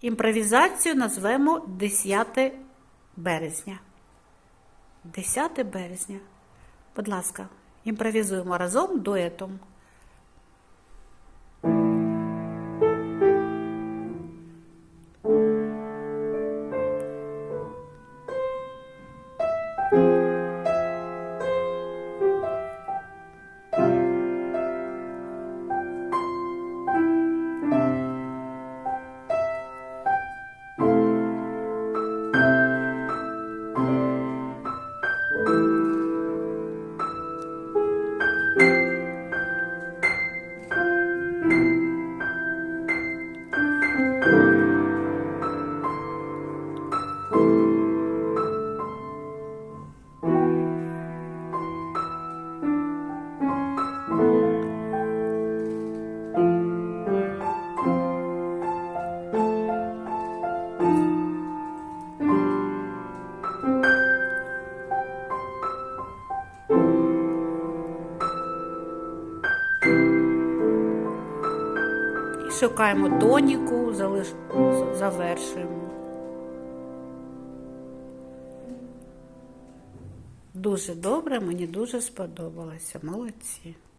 Імпровізацію назвемо 10 березня. 10 березня. Будь ласка, імпровізуємо разом дуетом. І шукаємо тоніку, залиш... завершуємо. Дуже добре, мені дуже сподобалося. Молодці.